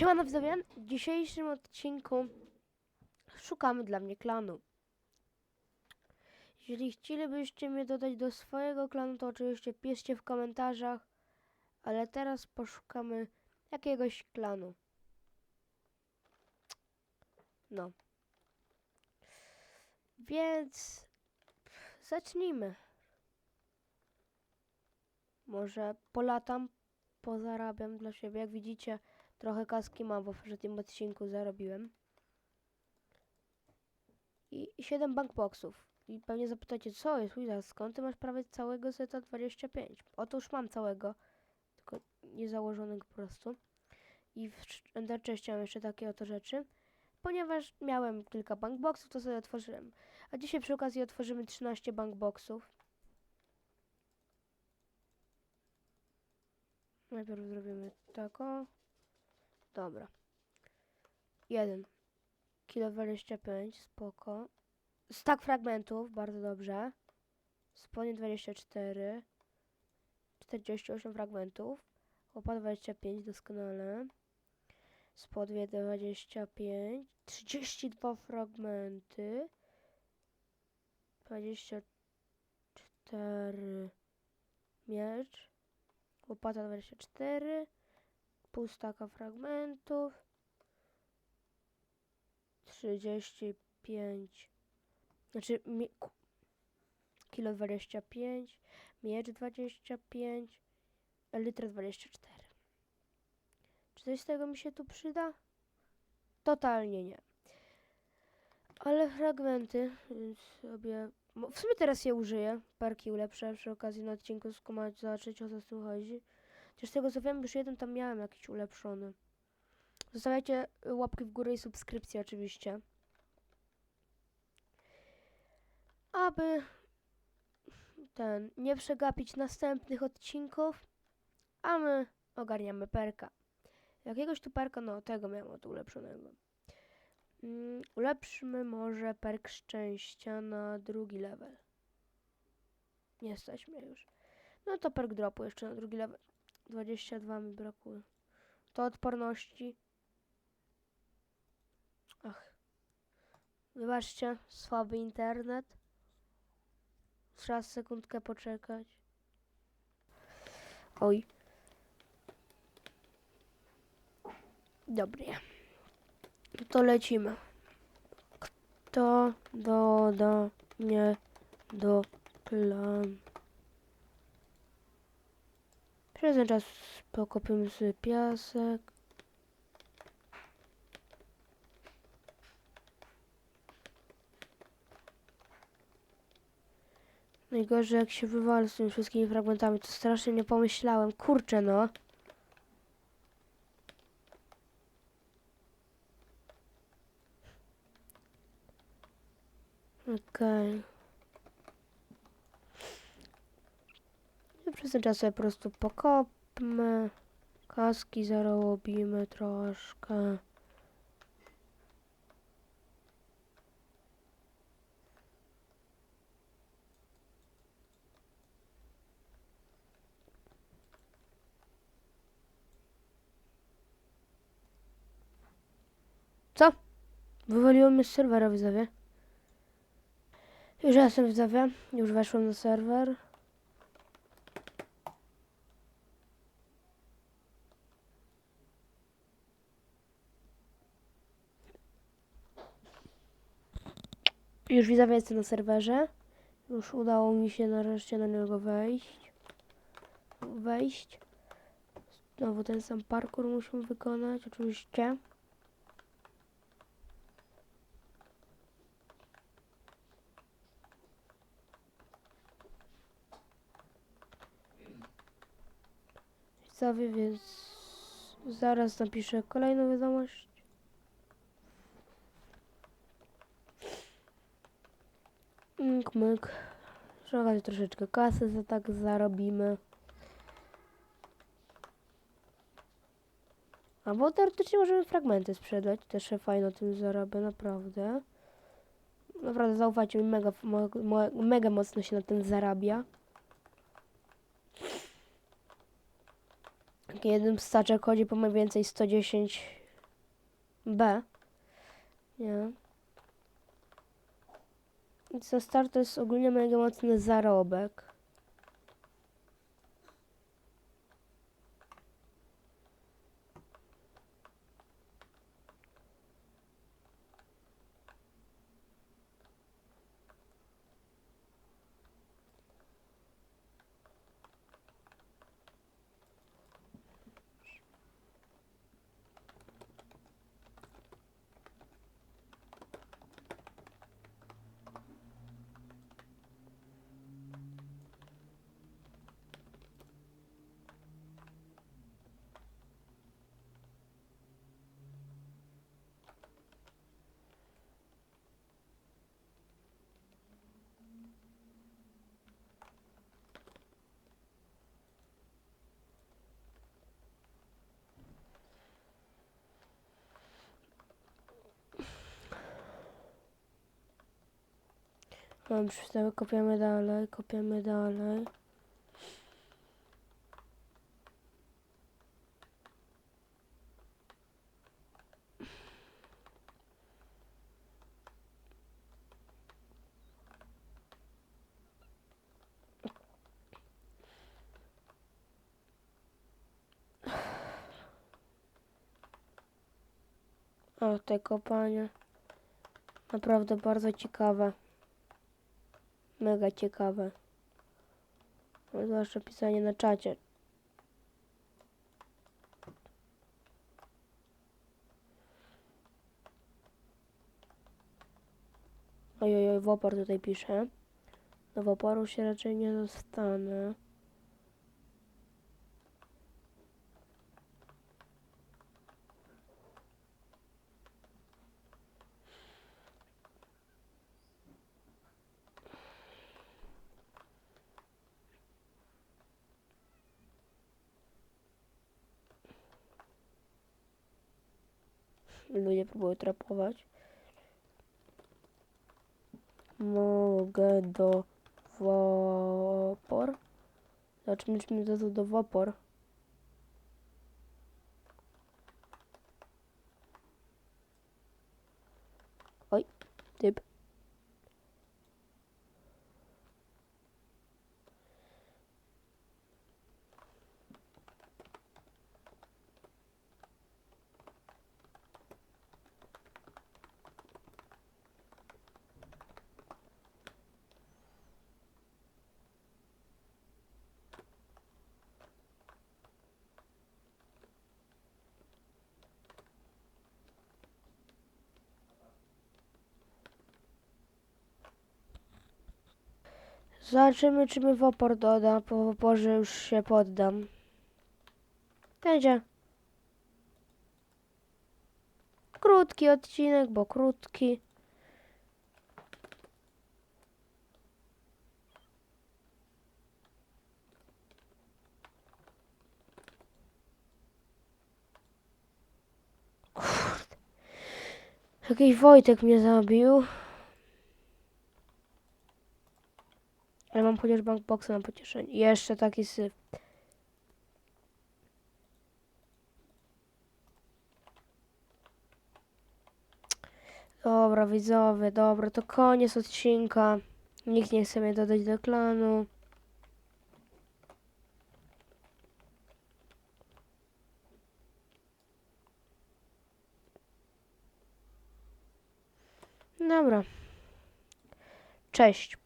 Siemano widzowie, w dzisiejszym odcinku szukamy dla mnie klanu. Jeżeli chcielibyście mnie dodać do swojego klanu, to oczywiście piszcie w komentarzach, ale teraz poszukamy jakiegoś klanu. No. Więc zacznijmy. Może polatam, pozarabiam dla siebie. Jak widzicie, Trochę kaski mam, bo w poprzednim odcinku zarobiłem. I 7 bankboxów. I pewnie zapytacie, co jest, Wiza, skąd ty masz prawie całego seta 25? Otóż mam całego, tylko nie założonego po prostu. I w Ender mam jeszcze takie oto rzeczy. Ponieważ miałem kilka bankboxów, to sobie otworzyłem. A dzisiaj przy okazji otworzymy 13 bankboxów. Najpierw zrobimy tako. Dobra. 1. Kilo 25, spoko. Stack fragmentów, bardzo dobrze. Spodnie 24. 48 fragmentów. Łopa 25, doskonale. Spodnie 25. 32 fragmenty. 24. Miecz. Łopata 24 pół staka fragmentów, 35, znaczy mi, kilo 25, miecz 25, litra 24. Czy coś z tego mi się tu przyda? Totalnie nie. Ale fragmenty, sobie... W sumie teraz je użyję. Parki ulepszę przy okazji na odcinku skumać, zobaczyć o co z tym chodzi. Chociaż z tego co wiem, już jeden tam miałem jakiś ulepszony. Zostawiajcie y, łapki w górę i subskrypcję oczywiście. Aby ten, nie przegapić następnych odcinków, a my ogarniamy perka. Jakiegoś tu perka, no tego miałem od ulepszonego. Mm, ulepszmy może perk szczęścia na drugi level. Nie mnie już. No to perk dropu jeszcze na drugi level. 22 mi brakuje. To odporności. Ach. Wybaczcie, słaby internet. Trzeba sekundkę poczekać. Oj. Dobry. To lecimy. Kto doda mnie do klanu? Przez ten czas pokopiemy sobie piasek. Najgorzej jak się wywalę z tymi wszystkimi fragmentami, to strasznie nie pomyślałem. Kurczę no. Okej. I przez ten czas sobie po prostu pokopmy. Kaski zarobimy troszkę. Co? Wywaliło mnie z serwera widzowie. Już jestem widzowie. Już weszłem na serwer. Już widzowie jestem na serwerze. Już udało mi się nareszcie na niego wejść. Wejść. Znowu ten sam parkour musimy wykonać, oczywiście. Widzowie, więc zaraz napiszę kolejną wiadomość. Myk, myk. Okazji troszeczkę kasy za tak zarobimy. Albo teoretycznie możemy fragmenty sprzedać. Też się fajnie na tym zarabię, naprawdę. Naprawdę zaufajcie mi, mega, mega mocno się na tym zarabia. Jeden staczek chodzi po mniej więcej 110 B. Nie. Za start to jest ogólnie mega mocny zarobek. Dobrze, sobie kopiamy dalej, kopiamy dalej. O, te kopanie. Naprawdę bardzo ciekawe. Mega ciekawe. Zwłaszcza pisanie na czacie. Ojoj, wopor tutaj pisze. Do woporu się raczej nie dostanę. Ludzie próbują trapować. Mogę do wopor. Zobaczymy, czy mi dadzą do wopor. Oj, typ. Zobaczymy, czy mi wopor doda. Po woporze już się poddam. Będzie. Krótki odcinek, bo krótki. Jakiś Wojtek mnie zabił. Ale mam chociaż bankboxa na pocieszenie. Jeszcze taki syf. Dobra, widzowie, dobra, to koniec odcinka. Nikt nie chce mnie dodać do klanu. Dobra. Cześć.